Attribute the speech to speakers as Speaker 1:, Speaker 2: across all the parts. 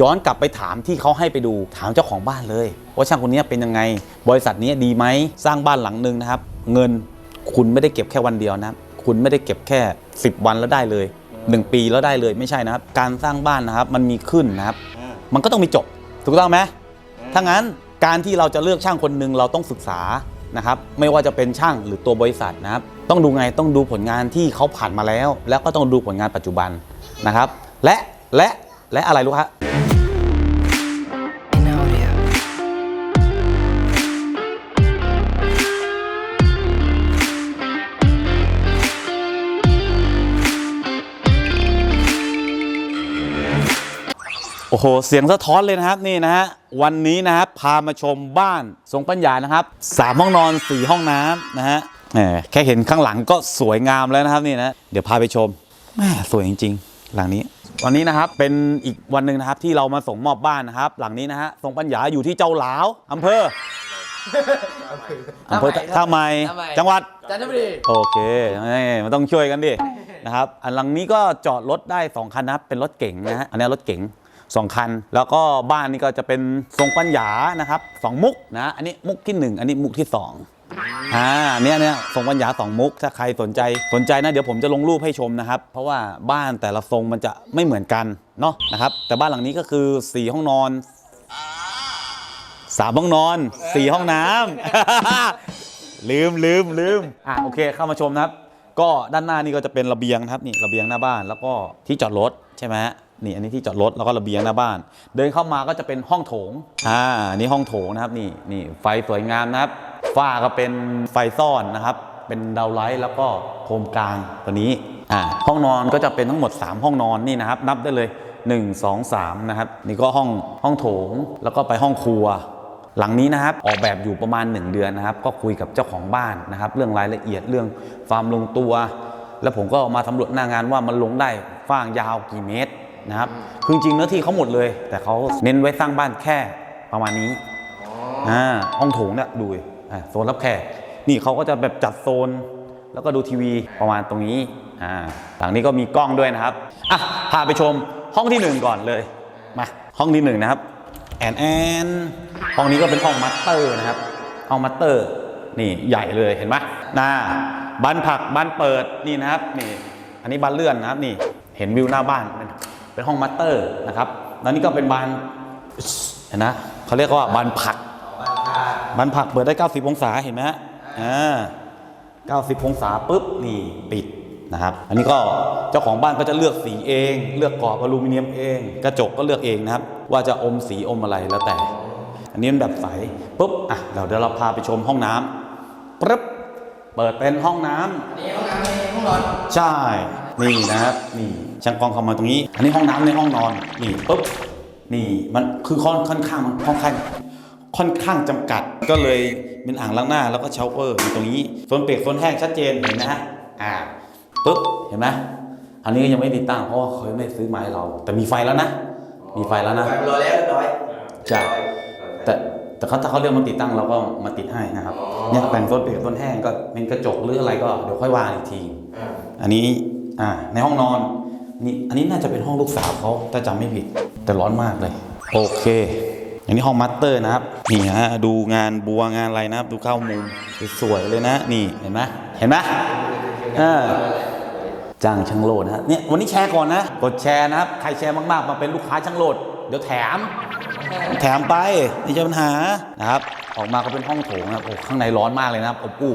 Speaker 1: ย้อนกลับไปถามที่เขาให้ไปดูถามเจ้าของบ้านเลย ว่าช่างคนนี้เป็นยังไง บริษัทนี้ดีไหมสร้างบ้านหลังหนึ่งนะครับ เงินคุณไม่ได้เก็บแค่วันเดียวนะคุณไม่ได้เก็บแค่ 10 วันแล้วได้เลย 1 ปีแล้วได้เลยไม่ใช่นะครับ การสร้างบ้านนะครับมันมีขึ้นนะครับ มันก็ต้องมีจบ ถูกต้องไหมถ้างั้นการที่เราจะเลือกช่างคนหนึ่งเราต้องศึกษานะครับไม่ว่าจะเป็นช่างหรือตัวบริษัทนะครับ ต้องดูไงต้องดูผลงานที่เขาผ่านมาแล้ว แล้วก็ต้องดูผลงานปัจจุบันนะครับ และและ และอะไรรู้ฮะโอ้โห เสียงสะท้อนเลยนะครับนี่นะฮะวันนี้นะครับพามาชมบ้านทรงปัญญานะครับสามห้องนอนสี่ห้องน้ำนะฮะแหมแค่เห็นข้างหลังก็สวยงามแล้วนะครับนี่นะ เดี๋ยวพาไปชมแหมสวยจริง ๆ หลังนี้วันนี้นะครับเป็นอีกวันหนึ่งนะครับที่เรามาส่งมอบบ้านนะครับ หลังนี้นะฮะทรงปัญญาอยู่ที่เจ้าหลาวอำเภออำเภอท่าไม้
Speaker 2: ท่าไม้
Speaker 1: จังหวัด
Speaker 2: จันทบุรี
Speaker 1: โอเคนี่มันต้องช่วยกันดินะครับอันหลังนี้ก็จอดรถได้2คันนะครับเป็นรถเก๋งนะฮะอันนี้รถเก๋ง2คัน แล้วก็บ้านนี่ก็จะเป็นทรงปัญญานะครับสองมุกนะอันนี้มุกที่ 1 อันนี้มุกที่ 2 อ่าเนี้ยเนี่ยทรงปัญญาสองมุกถ้าใครสนใจสนใจนะเดี๋ยวผมจะลงรูปให้ชมนะครับ เพราะว่าบ้านแต่ละทรงมันจะไม่เหมือนกันเนาะนะครับ แต่บ้านหลังนี้ก็คือ 4 ห้องนอนสามห้องนอนสี่ห้องน้ำ ลืมลืมลืมอะโอเคเข้ามาชมนะครับ ก็ด้านหน้านี่ก็จะเป็นระเบียงนะครับนี่ระเบียงหน้าบ้านแล้วก็ที่จอดรถใช่ไหมฮะนี่อันนี้ที่จอดรถแล้วก็ระเบียงหน้าบ้าน เดินเข้ามาก็จะเป็นห้องโถงอ่านี่ห้องโถงนะครับนี่นี่ไฟสวยงามนะครับ ฝ้าก็เป็นไฟซ่อนนะครับ เป็นดาวไลท์แล้วก็โคมกลางตัวนี้อ่าห้องนอนก็จะเป็นทั้งหมด 3 ห้องนอนนี่นะครับ นับได้เลย 1 2 3 นะครับ นี่ก็ห้องห้องโถงแล้วก็ไปห้องครัว หลังนี้นะครับ ออกแบบอยู่ประมาณ 1 เดือนนะครับ ก็คุยกับเจ้าของบ้านนะครับ เรื่องรายละเอียดเรื่องความลงตัว แล้วผมก็มาสำรวจหน้างานว่ามันลงได้ฟ้างยาวกี่เมตรนะครับคือจริงๆเนื้อที่เขาหมดเลย แต่เขาเน้นไว้สร้างบ้านแค่ประมาณนี้อ่าห้องโถงเนี่ยดูดิอ่า โซนรับแขก นี่เขาก็จะแบบจัดโซน แล้วก็ดูทีวีประมาณตรงนี้อ่าหลังนี้ก็มีกล้องด้วยนะครับอะพาไปชมห้องที่หนึ่งก่อนเลยมาห้องที่หนึ่งนะครับแอนแอนห้องนี้ก็เป็นห้องมัตเตอร์นะครับห้องมัตเตอร์นี่ใหญ่เลยเห็นไหมหน้าบ้านผักบ้านเปิดนี่นะครับนี่อันนี้บ้านเลื่อนนะครับนี่เห็นวิวหน้าบ้านเป็นเป็นห้องมัตเตอร์นะครับแล้วนี่ก็เป็นบานเห็นนะเขาเรียกว่าบานผัก บานผักเปิดได้ 90 องศาเห็นไหมฮะอ่า90 องศาปุ๊บนี่ปิดนะครับ อันนี้ก็เจ้าของบ้านก็จะเลือกสีเอง เลือกกรอบอลูมิเนียมเอง กระจกก็เลือกเองนะครับ ว่าจะอมสีอมอะไรแล้วแต่ อันนี้มันแบบใสปุ๊บอะเดี๋ยวเดี๋ยวเราพาไปชมห้องน้ำปุ๊บเปิดเป็นห้องน้ำ
Speaker 2: นี่ห้องน้ำในห้องนอน
Speaker 1: ใช่นี่นะครับนี่ช่างกล้องเข้ามาตรงนี้ อันนี้ห้องน้ำในห้องนอนนี่ปุ๊บนี่มันคือค่อนค่อนข้างมันค่อนข้าง ค่อนข้างจำกัด ก็เลยเป็นอ่างล้างหน้าแล้วก็เชาเปอร์อยู่ตรงนี้โซนเปียกโซนแห้งชัดเจนเห็นไหมฮะอ่าปุ๊บเห็นไหมอันนี้ก็ยังไม่ติดตั้งเพราะว่าเขาไม่ซื้อมาให้เรา แต่มีไฟแล้วนะ มีไฟแล้วนะ
Speaker 2: ไฟรอแล้วเรียบร้อย
Speaker 1: ใช่แต่แต่เขาถ้าเขาเรียกมาติดตั้งเราก็มาติดให้นะครับเนี่ยแบ่งโซนเปียกโซนแห้งก็เป็นกระจกหรืออะไรก็เดี๋ยวค่อยวางอีกที
Speaker 2: อ่า
Speaker 1: อันนี้อ่าในห้องนอนนี่อันนี้น่าจะเป็นห้องลูกสาวเขาถ้าจำไม่ผิดแต่ร้อนมากเลย โอเค อันนี้ห้องมัตเตอร์นะครับนี่ฮะดูงานบัวงานอะไรนะครับ ดูเข้ามุมสวยเลยนะ นี่เห็นไหมเห็นไหมเออจ้างช่างโหลดนะฮะเนี่ยวันนี้แชร์ก่อนนะกดแชร์นะครับใครแชร์มากๆมาเป็นลูกค้าช่างโหลด เดี๋ยวแถม แถมไปไม่ใช่ปัญหานะครับออกมาก็เป็นห้องโถงนะโอ้ข้างในร้อนมากเลยนะครับอบอู้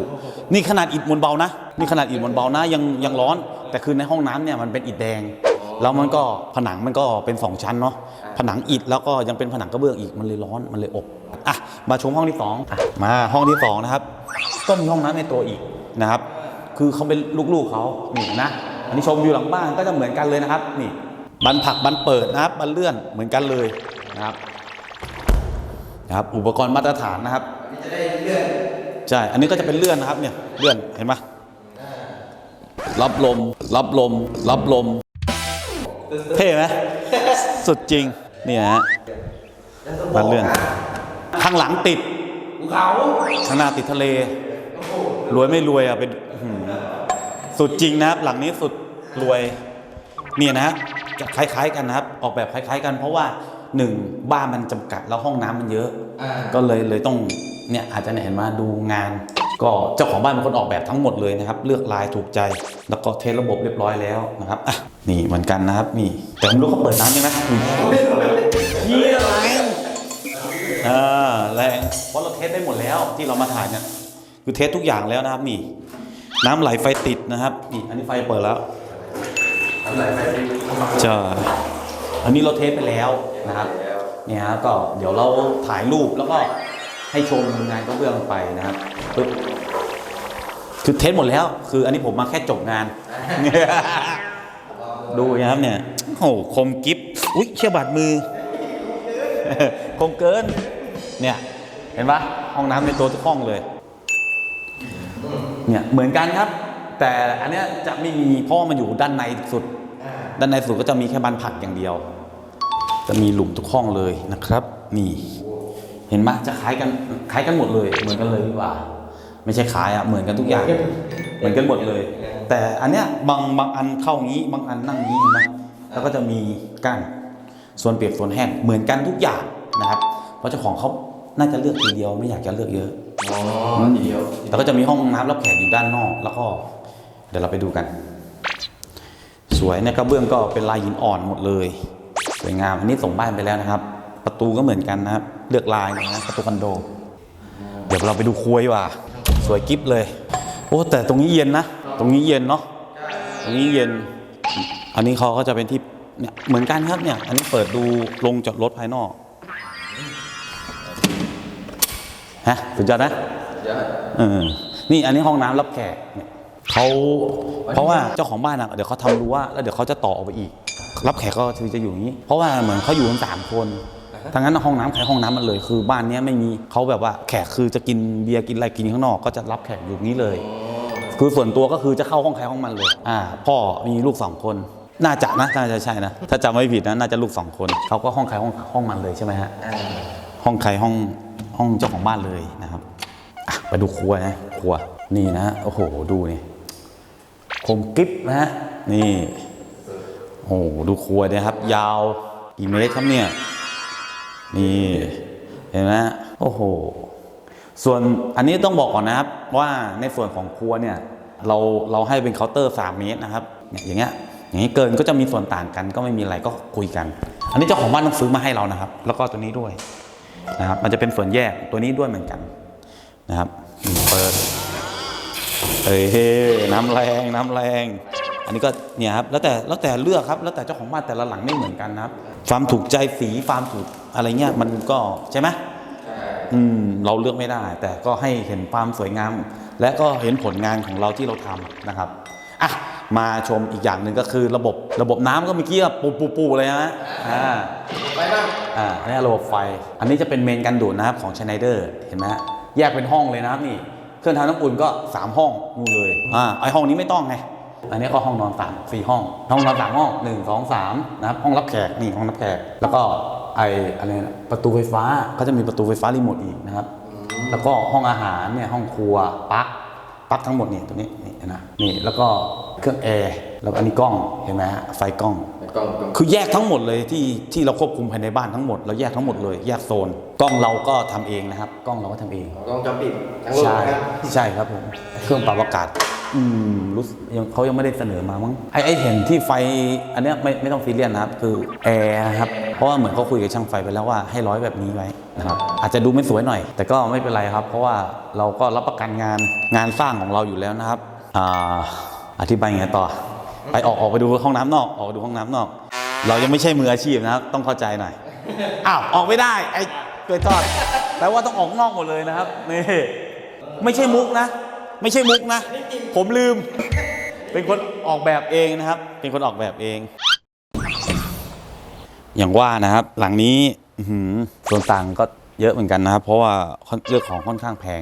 Speaker 1: นี่ขนาดอิฐมวลเบานะนี่ขนาดอิฐมวลเบานะยังยังร้อน แต่คือในห้องน้ำเนี่ยมันเป็นอิฐแดง แล้วมันก็ผนังมันก็เป็นสองชั้นเนาะผนังอิฐแล้วก็ยังเป็นผนังกระเบื้องอีกมันเลยร้อนมันเลยอบอะมาชมห้องที่สองอะมาห้องที่สองนะครับก็มีห้องน้ำในตัวอีกนะครับ คือเขาเป็นลูกๆเขานี่นะอันนี้ชมวิวหลังบ้านก็จะเหมือนกันเลยนะครับ นี่บันผักบันเปิดนะครับบันเลื่อนเหมือนกันเลยนะครับนะครับ อุปกรณ์มาตรฐานนะครับ
Speaker 2: นี่จะได้เลื่อน
Speaker 1: ใช่ อันนี้ก็จะเป็นเลื่อนนะครับเนี่ยเลื่อนเห็นไหมรับลม รับลม รับลม เท่ไหมสุดจริงเนี่ยฮะบ้านเลื่อนข้างหลังติด
Speaker 2: ภูเขา
Speaker 1: ข้างหน้าติดทะเล รวยไม่รวยอะเป็นอื้อหือสุดจริงนะครับ หลังนี้สุดรวยเนี่ยนะฮะจะคล้าย ๆ กันนะครับ ออกแบบคล้าย ๆ กันเพราะว่าหนึ่งบ้านมันจำกัดแล้วห้องน้ำมันเยอะ
Speaker 2: อ่า
Speaker 1: ก็เลยเลยต้องเนี่ยอาจจะเนี่ยเห็นมาดูงาน ก็เจ้าของบ้านเป็นคนออกแบบทั้งหมดเลยนะครับ เลือกลายถูกใจ แล้วก็เทสระบบเรียบร้อยแล้วนะครับอะนี่เหมือนกันนะครับนี่แต่ผมรู้เขาเปิดน้ำยังไงยี่แรงอ่าแรงเพราะเราเทสได้หมดแล้วที่เรามาถ่ายเนี่ยคือเทสทุกอย่างแล้วนะครับนี่ น้ำไหลไฟติดนะครับนี่อันนี้ไฟเปิดแล้ว
Speaker 2: อะไรไปดิ
Speaker 1: ใช่อันนี้เราเทสไปแล้วนะครับเนี่ยฮะก็เดี๋ยวเราถ่ายรูปแล้วก็ ให้ชมงานกระเบื้องไปนะครับปึ๊บคือเทสหมดแล้ว คืออันนี้ผมมาแค่จบงาน ดูนะครับเนี่ยโอ้โหคมกิฟอุ้ยเชี่ยบาดมือ คมเกิน เนี่ยเห็นปะห้องน้ำในตัวทุกห้องเลย เนี่ยเหมือนกันครับ แต่อันเนี้ยจะไม่มีเพราะว่ามันอยู่ด้านในสุด ด้านในสุดก็จะมีแค่บานผักอย่างเดียว จะมีหลุมทุกห้องเลยนะครับ นี่ เห็นไหมจะคล้ายกันคล้ายกันหมดเลย เหมือนกันเลยดีกว่า ไม่ใช่คล้ายอะเหมือนกันทุกอย่าง เหมือนกันหมดเลย แต่อันเนี้ยบางบางอันเข้างี้ บางอันนั่งงี้เห็นไหมแล้วก็จะมีกั้นส่วนเปียกส่วนแห้งเหมือนกันทุกอย่างนะครับ เพราะเจ้าของเขาน่าจะเลือกทีเดียวไม่อยากจะเลือกเยอะ
Speaker 2: อ๋อเดียว
Speaker 1: แต่ก็จะมีห้องน้ำรับแขกอยู่ด้านนอก แล้วก็เดี๋ยวเราไปดูกัน สวยเนี่ยกระเบื้องก็เป็นลายหินอ่อนหมดเลย สวยงามอันนี้ส่งบ้านไปแล้วนะครับ ประตูก็เหมือนกันนะครับเลือกลายนะประตูคอนโด เดี๋ยวเราไปดูครัวดีกว่า สวยกิฟเลย โอ้แต่ตรงนี้เย็นนะ ตรงนี้เย็นเนาะตรงนี้เย็น อันนี้เขาก็จะเป็นที่เนี่ยเหมือนกันครับเนี่ย อันนี้เปิดดูลงจอดรถภายนอกฮะสุดยอดนะ
Speaker 2: เอ
Speaker 1: อนี่อันนี้ห้องน้ำรับแขกเนี่ยเขาเพราะว่าเจ้าของบ้านอะเดี๋ยวเขาทำรั้วแล้วเดี๋ยวเขาจะต่อออกไปอีก รับแขกก็คือจะอยู่อย่างนี้ เพราะว่าเหมือนเขาอยู่กันสามคน ทั้งนั้นห้องน้ำใครห้องน้ำมันเลย คือบ้านเนี้ยไม่มีเขาแบบว่าแขกคือจะกินเบียร์กินอะไรกินข้างนอกก็จะรับแขกอยู่นี้เลย คือส่วนตัวก็คือจะเข้าห้องใครห้องมันเลย อ่า พ่อมีลูกสองคน น่าจะนะน่าจะใช่นะ ถ้าจำไม่ผิดนะน่าจะลูกสองคนเขาก็ห้องใครห้องห้องมันเลยใช่ไหมฮะ
Speaker 2: อ่า
Speaker 1: ห้องใครห้องห้องเจ้าของบ้านเลยนะครับอะไปดูครัวนะครัวนี่นะโอ้โหดูนี่คมกริบนะฮะนี่โอ้โหดูครัวเนี่ยครับ ยาวกี่เมตรครับเนี่ย นี่เห็นไหมโอ้โห ส่วนอันนี้ต้องบอกก่อนนะครับ ว่าในส่วนของครัวเนี่ยเราเราให้เป็นเคาน์เตอร์ 3 เมตรนะครับเนี่ยอย่างเงี้ยอย่างนี้เกินก็จะมีส่วนต่างกันก็ไม่มีอะไรก็คุยกัน อันนี้เจ้าของบ้านต้องซื้อมาให้เรานะครับ แล้วก็ตัวนี้ด้วยนะครับ มันจะเป็นส่วนแยกตัวนี้ด้วยเหมือนกันนะครับเปิดเอ้ยน้ำแรงน้ำแรง อันนี้ก็เนี่ยครับแล้วแต่แล้วแต่เลือกครับ แล้วแต่เจ้าของบ้านแต่ละหลังไม่เหมือนกันนะครับความถูกใจสีความถูกอะไรเงี้ยมันก็ใช่ไหมอืมเราเลือกไม่ได้ แต่ก็ให้เห็นความสวยงาม และก็เห็นผลงานของเราที่เราทำนะครับอะมาชมอีกอย่างหนึ่งก็คือระบบระบบน้ำก็เมื่อกี้ปูปูปูเลยนะอ่า
Speaker 2: ไปบ้าง
Speaker 1: อ่าอันนี้ระบบไฟ อันนี้จะเป็นเมนกันดูดนะครับของชไนเดอร์เห็นไหมฮะแยกเป็นห้องเลยนะครับนี่ เครื่องทำน้ำอุ่นก็ 3 ห้องนู่นเลยอ่าไอห้องนี้ไม่ต้องไง อันนี้ก็ห้องนอนสามสี่ห้อง ห้องนอนสามห้องหนึ่งสองสามนะครับห้องรับแขกนี่ห้องรับแขก แล้วก็ไออะไรนะประตูไฟฟ้าก็จะมีประตูไฟฟ้ารีโมทอีกนะครับ แล้วก็ห้องอาหารเนี่ยห้องครัวปลั๊กปลั๊กทั้งหมดเนี่ยตัวนี้นี่เห็นะนี่แล้วก็เครื่องแอร์แล้วก็อันนี้กล้องเห็นไหมฮะไฟกล้อง
Speaker 2: ไปกล้องกล้อง
Speaker 1: คือแยกทั้งหมดเลยที่ที่เราควบคุมภายในบ้านทั้งหมดเราแยกทั้งหมดเลยแยกโซน กล้องเราก็ทำเองนะครับ กล้องเราก็ทำเอง
Speaker 2: กล้องจอปิดทั้งโลก
Speaker 1: ใช่
Speaker 2: นะครับ
Speaker 1: ใช่ครับผมเครื่องปรับอากาศ อืมรู้ยังเขายังไม่ได้เสนอมามั้งไอ้ไอ้เห็นที่ไฟอันเนี้ยไม่ไม่ต้องซีเรียสนะครับ คือแอร์นะครับ เพราะว่าเหมือนเขาคุยกับช่างไฟไปแล้วว่าให้ร้อยแบบนี้ไว้นะครับอาจจะดูไม่สวยหน่อย แต่ก็ไม่เป็นไรครับ เพราะว่าเราก็รับประกันงานงานสร้างของเราอยู่แล้วนะครับอ่าอธิบายยังไงต่อ ไปออกออกไปดูห้องน้ำนอก ออกดูห้องน้ำนอก เรายังไม่ใช่มืออาชีพนะครับต้องเข้าใจหน่อยอ้าวออกไม่ได้ไอ้เกยทอดแปลว่าต้องออกนอกหมดเลยนะครับนี่ไม่ใช่มุกนะ ไม่ใช่มุกนะ ผมลืม เป็นคนออกแบบเองนะครับ เป็นคนออกแบบเอง อย่างว่านะครับ หลังนี้อื้อหือส่วนต่างก็เยอะเหมือนกันนะครับ เพราะว่าเรื่องของค่อนข้างแพง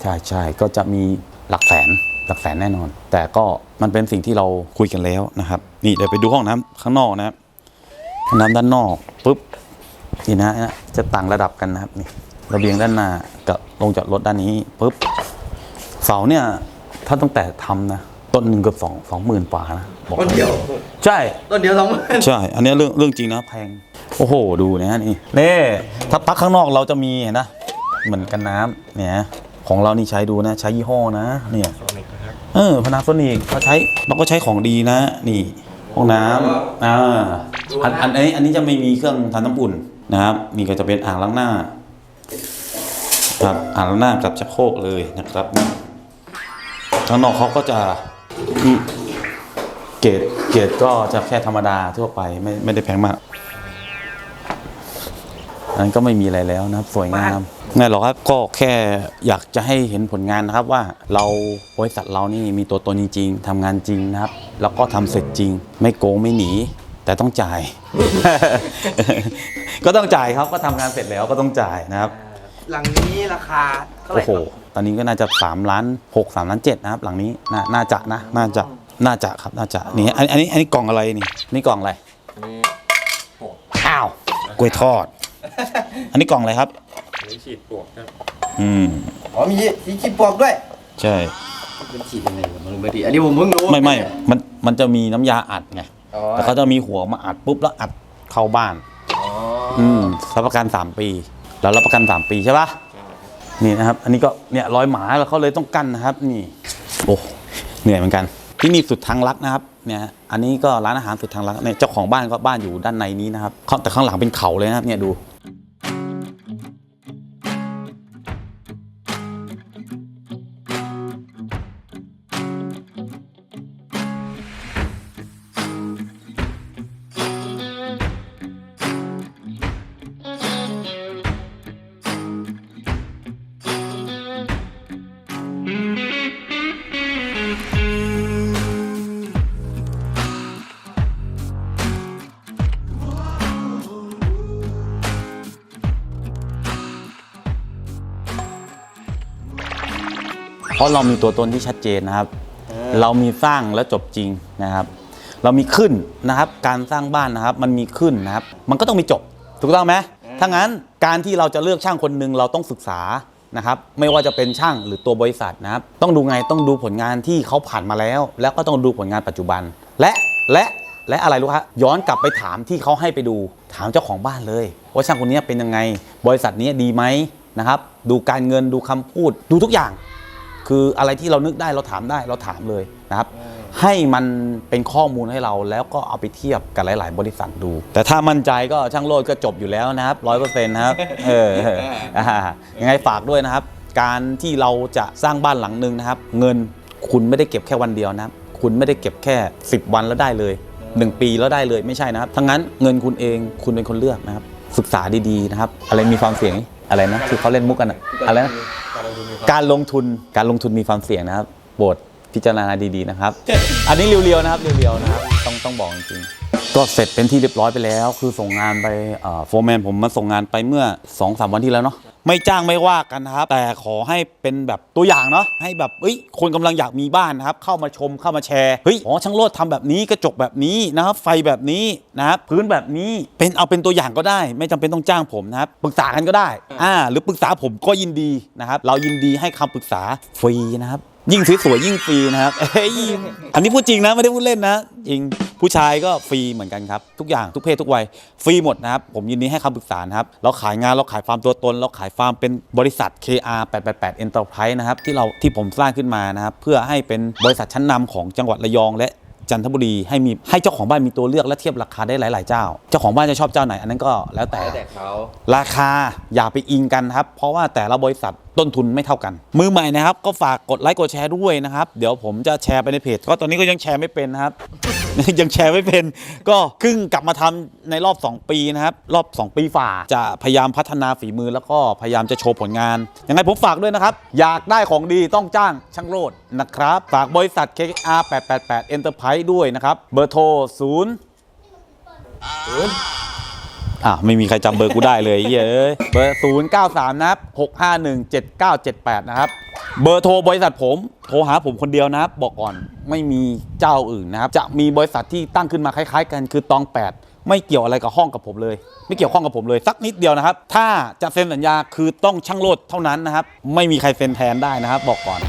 Speaker 1: ใช่ใช่ก็จะมีหลักแสนหลักแสนแน่นอน แต่ก็มันเป็นสิ่งที่เราคุยกันแล้วนะครับ นี่เดี๋ยวไปดูห้องน้ำข้างนอกนะครับห้องน้ำด้านนอกปุ๊บนี่นะฮะจะต่างระดับกันนะครับนี่ระเบียงด้านหน้ากับลงจอดรถด้านนี้ปุ๊บ เสาเนี่ยถ้าตั้งแต่ทำนะต้นหนึ่งเกือบสองสองหมื่นกว่านะบอก
Speaker 2: ต้นเดียว
Speaker 1: ใช่
Speaker 2: ต้นเดียวสองหมื่น
Speaker 1: ใช่ อันนี้เรื่องเรื่องจริงนะแพง โอ้โห ดูนะนี่นี่ถ้าปักข้างนอกเราจะมีเห็นนะ เหมือนกันน้ำเนี่ยของเรานี่ใช้ดูนะ ใช้ยี่ห้อนะ เนี่ย เออพนาโซนิกเขาใช้เราก็ใช้ของดีนะ นี่ห้องน้ำอ่าอันอันอันนี้อันนี้จะไม่มีเครื่องทำน้ำอุ่นนะครับมีก็จะเป็นอ่างล้างหน้าครับอ่างล้างหน้ากับชักโครกเลยนะครับ ข้างนอกเขาก็จะเกรดเกรดก็จะแค่ธรรมดาทั่วไปไม่ไม่ได้แพงมากอันนั้นก็ไม่มีอะไรแล้วนะครับสวยงามไม่หรอครับก็แค่อยากจะให้เห็นผลงานนะครับว่าเราบริษัทเรานี่มีตัวตนจริง ๆทำงานจริงนะครับ แล้วก็ทำเสร็จจริง ไม่โกงไม่หนี แต่ต้องจ่าย ก็ต้องจ่ายครับก็ทำงานเสร็จแล้วก็ต้องจ่ายนะครับ
Speaker 3: หลังนี้ราคาเท่าไหร่ครับ
Speaker 1: ตอนนี้ก็น่าจะ3ล้าน6 3ล้าน7นะครับหลังนี้น่าน่าจะนะน่าจะน่าจะครับน่าจะนี่อันอันนี้อันนี้กล่องอะไรนี่นี่กล่องอะไรอ้าวกล้วยทอด อันนี้กล่องอะไรครับ
Speaker 2: นี่ฉีดปวกครับ
Speaker 1: อืม
Speaker 3: อ๋อมีสีขีดปลอกด้วย
Speaker 1: ใช่
Speaker 3: มันฉีดยังไงวะมันไม่ดีอันนี้ผมเพิ่งรู้
Speaker 1: ไม่ไม่มันมันจะมีน้ำยาอัดไง
Speaker 3: อ๋อ
Speaker 1: แต่เขาจะมีหัวมาอัดปุ๊บแล้วอัดเข้าบ้าน
Speaker 3: อ๋อ
Speaker 1: อืมรับประกัน 3 ปีเรารับประกัน 3 ปีใช่ปะ นี่นะครับ อันนี้ก็เนี่ยรอยหมาแล้วเขาเลยต้องกั้นนะครับ นี่โอ้เหนื่อยเหมือนกัน ที่นี่สุดทางลักนะครับเนี่ยอันนี้ก็ร้านอาหารสุดทางลักเนี่ยเจ้าของบ้านก็บ้านอยู่ด้านในนี้นะครับแต่ข้างหลังเป็นเขาเลยนะครับเนี่ยดู ราะเรามีตัวตนที่ชัดเจนนะครับ เรามีสร้างแล้วจบจริงนะครับ เรามีขึ้นนะครับ การสร้างบ้านนะครับ มันมีขึ้นนะครับ มันก็ต้องมีจบ ถูกต้องไหมถ้างั้นการที่เราจะเลือกช่างคนหนึ่งเราต้องศึกษานะครับ ไม่ว่าจะเป็นช่างหรือตัวบริษัทนะครับ ต้องดูไงต้องดูผลงานที่เขาผ่านมาแล้ว แล้วก็ต้องดูผลงานปัจจุบัน และและและอะไรรู้ครับย้อนกลับไปถามที่เขาให้ไปดูถามเจ้าของบ้านเลย ว่าช่างคนนี้เป็นยังไง บริษัทนี้ดีไหมนะครับ ดูการเงินดูคำพูดดูทุกอย่าง คืออะไรที่เรานึกได้เราถามได้เราถามเลยนะครับ ให้มันเป็นข้อมูลให้เราแล้วก็เอาไปเทียบกับหลาย ๆ บริษัทดู แต่ถ้ามั่นใจก็ช่างโลดก็จบอยู่แล้วนะครับร้อยเปอร์เซ็นต์นะครับเอออ่ายังไงฝากด้วยนะครับ การที่เราจะสร้างบ้านหลังหนึ่งนะครับ เงินคุณไม่ได้เก็บแค่วันเดียวนะครับ คุณไม่ได้เก็บแค่ 10 วันแล้วได้เลย 1 ปีแล้วได้เลยไม่ใช่นะครับทั้งนั้นเงินคุณเองคุณเป็นคนเลือกนะครับ ศึกษาดี ๆ นะครับ อะไรมีความเสี่ยงอะไรนะที่เขาเล่นมุกกันอะอะไรนะ การลงทุนการลงทุนมีความเสี่ยงนะครับโปรดพิจารณาดีๆนะครับ อันนี้เรียวๆนะครับเรียวๆนะครับต้องต้องบอกจริง ก็เสร็จเป็นที่เรียบร้อยไปแล้ว คือส่งงานไปโฟร์แมนผมมาส่งงานไปเมื่อ2อสวันที่แล้วเนาะไม่จ้างไม่ว่ากันนะครับ แต่ขอให้เป็นแบบตัวอย่างเนาะให้แบบเอ้ยคนกำลังอยากมีบ้านนะครับ เข้ามาชมเข้ามาแชร์เฮ้ยอ๋อช่างโลดทำแบบนี้กระจกแบบนี้นะครับ ไฟแบบนี้นะครับพื้นแบบนี้เป็นเอาเป็นตัวอย่างก็ได้ ไม่จำเป็นต้องจ้างผมนะครับปรึกษากันก็ได้อ่าหรือปรึกษาผมก็ยินดีนะครับ เรายินดีให้คำปรึกษาฟรีนะครับ ยิ่งสวยๆยิ่งฟรีนะครับเอ้ยอันนี้พูดจริงนะไม่ได้พูดเล่นนะจริงผู้ชายก็ฟรีเหมือนกันครับทุกอย่างทุกเพศทุกวัยฟรีหมดนะครับผมยินดีให้คำปรึกษานะครับเราขายงานเราขายฟาร์มตัวตน เราขายฟาร์มเป็นบริษัท KR 888 Enterprise นะครับที่เราที่ผมสร้างขึ้นมานะครับเพื่อให้เป็นบริษัทชั้นนำของจังหวัดระยองและ จันทบุรีให้มีให้เจ้าของบ้านมีตัวเลือกและเทียบราคาได้หลาย ๆ เจ้า เจ้าของบ้านจะชอบเจ้าไหนอันนั้นก็แล้วแต่
Speaker 3: แล้วแต่เขา
Speaker 1: ราคาอย่าไปอิงกันครับ เพราะว่าแต่ละบริษัทต้นทุนไม่เท่ากัน มือใหม่นะครับ ก็ฝากกดไลค์กดแชร์ด้วยนะครับ เดี๋ยวผมจะแชร์ไปในเพจก็ตอนนี้ก็ยังแชร์ไม่เป็นนะครับ ยังแชร์ไม่เป็น ก็ครึ่งกลับมาทำในรอบ 2 ปีนะครับ รอบ 2 ปีฝ่า จะพยายามพัฒนาฝีมือแล้วก็พยายามจะโชว์ผลงาน ยังไงผมฝากด้วยนะครับ อยากได้ของดีต้องจ้างช่างโรดนะครับ ฝากบริษัท KR 888 Enterprise ด้วยนะครับ เบอร์โทร0อะไม่มีใครจำเบอร์กูได้เลยเหี้ยเอ้ยเบอร์ 0 9 3 นะครับ 6 5 1 7 9 7 8 นะครับ เบอร์โทรบริษัทผม โทรหาผมคนเดียวนะครับบอกก่อนไม่มีเจ้าอื่นนะครับจะมีบริษัทที่ตั้งขึ้นมาคล้าย ๆ กันคือตอง 8 ไม่เกี่ยวอะไรกับห้องกับผมเลย ไม่เกี่ยวข้องกับผมเลยสักนิดเดียวนะครับ ถ้าจะเซ็นสัญญาคือต้องช่างโลดเท่านั้นนะครับ ไม่มีใครเซ็นแทนได้นะครับ บอกก่อน